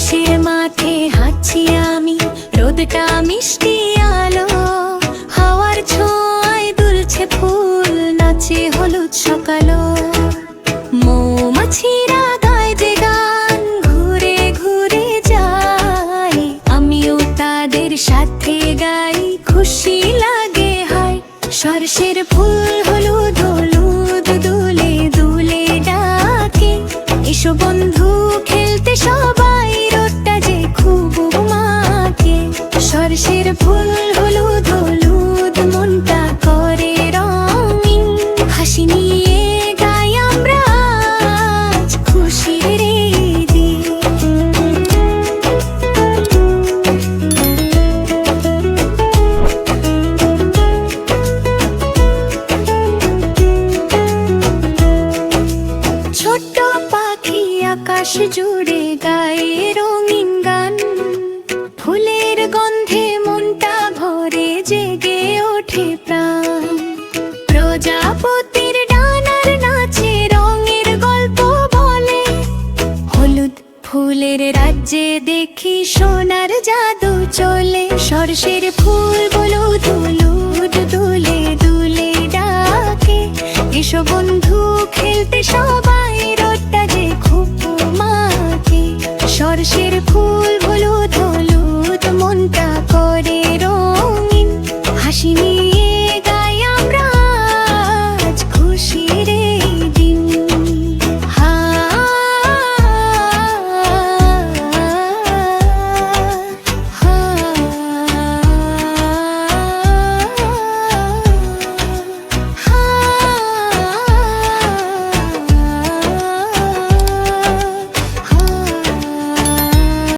গ্রীষ্মের মাঠে হাঁটছি আমি। রোদটা মিষ্টি আলো, হাওয়ার ছোঁয়ায় দুলছে ফুল, নাচে হলুদ সকালো। মৌমাছিরা গায় যে গান, ঘুরে ঘুরে যায়। আমিও তাদের সাথে গাই, খুশি লাগে হয়। সরষের ফুল, হলুদ হলুদ সরষের ফুল হলুদ হলুদ, মনটা করে রঙিন। হাসি নিয়ে গাই আমরা খুশির দিন। পাখি আকাশ জুড়ে গায়ে রঙিন গান জেগে ওঠে প্রাণ। প্রজাপতির ডানার নাচে রঙের গল্প বলে। হলুদ ফুলের রাজ্যে দেখি সোনার জাদু চলে। সরষের ফুলগুলো দুলুট দুলে দুলে ডাকে। এসো বন্ধু, খেলতে সবাই রোডটা যে খুব মাকে সরষের ফুল